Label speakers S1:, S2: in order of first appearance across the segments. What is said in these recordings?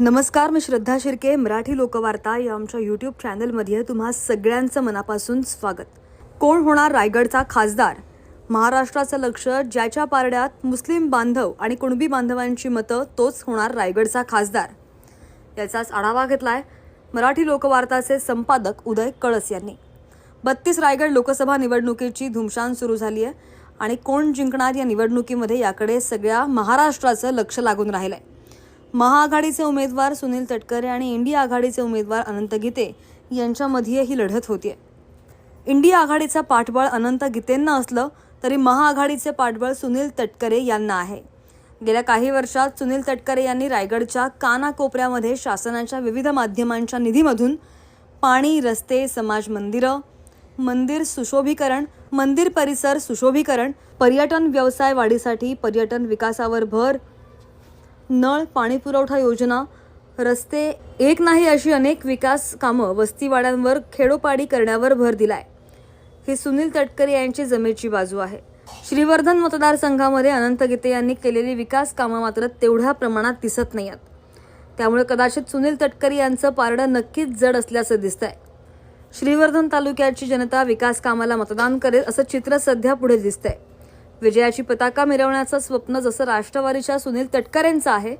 S1: नमस्कार मी श्रद्धा शिर्के मराठी लोकवार्ता या आमच्या यूट्यूब चॅनलमध्ये तुम्हा सगळ्यांचं मनापासून स्वागत. कोण होणार रायगडचा खासदार? महाराष्ट्राचं लक्ष ज्याच्या पारड्यात मुस्लिम बांधव आणि कुणबी बांधवांची मतं तोच होणार रायगडचा खासदार. याचाच आढावा घेतलाय मराठी लोकवार्ताचे संपादक उदय कळस यांनी. बत्तीस रायगड लोकसभा निवडणुकीची धुमशान सुरू झाली आहे आणि कोण जिंकणार या निवडणुकीमध्ये याकडे सगळ्या महाराष्ट्राचं लक्ष लागून राहिलं आहे महाआघाडीचे उमेदवार सुनील तटकरे आणि इंडिया आघाडीचे उमेदवार अनंत गीते यांच्यामध्ये ही लढत होतीये. इंडिया आघाडीचा पाठबळ अनंत गीतेंना असलं तरी महाआघाडीचे पाठबळ सुनील तटकरे यांना आहे. गेल्या काही वर्षात सुनील तटकरे यांनी रायगडच्या कानाकोपऱ्यामध्ये शासनाच्या विविध माध्यमांच्या निधीमधून पाणी रस्ते समाज मंदिरं मंदिर सुशोभीकरण मंदिर परिसर सुशोभीकरण पर्यटन व्यवसाय वाढीसाठी पर्यटन विकासावर भर नळ पाणी पुरवठा योजना रस्ते एक नाही अशी अनेक विकास कामं वस्तीवाड्यांवर खेडोपाडी करण्यावर भर दिलाय. ही सुनील तटकरे यांची जमेची बाजू आहे. श्रीवर्धन मतदारसंघामध्ये अनंत गीते यांनी केलेली विकास कामं मात्र तेवढ्या प्रमाणात दिसत नाहीत त्यामुळे कदाचित सुनील तटकरे यांचं पारडं नक्कीच जड असल्याचं दिसतंय. श्रीवर्धन तालुक्याची जनता विकास कामाला मतदान करेल असं चित्र सध्या पुढे दिसतंय. विजयाची पताका मिरवण्याचं स्वप्न जसं राष्ट्रवादीच्या सुनील तटकरेंचं आहे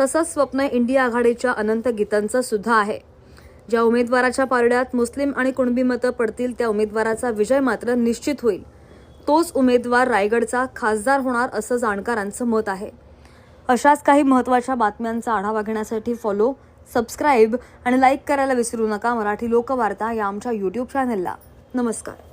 S1: तसंच स्वप्न इंडिया आघाडीच्या अनंत गीतांचं सुद्धा आहे. ज्या उमेदवाराच्या पारड्यात मुस्लिम आणि कुणबी मतं पडतील त्या उमेदवाराचा विजय मात्र निश्चित होईल. तोच उमेदवार रायगडचा खासदार होणार असं जाणकारांचं मत आहे. अशाच काही महत्त्वाच्या बातम्यांचा आढावा घेण्यासाठी फॉलो सबस्क्राईब आणि लाईक करायला विसरू नका. मराठी लोकवार्ता या आमच्या यूट्यूब चॅनलला नमस्कार.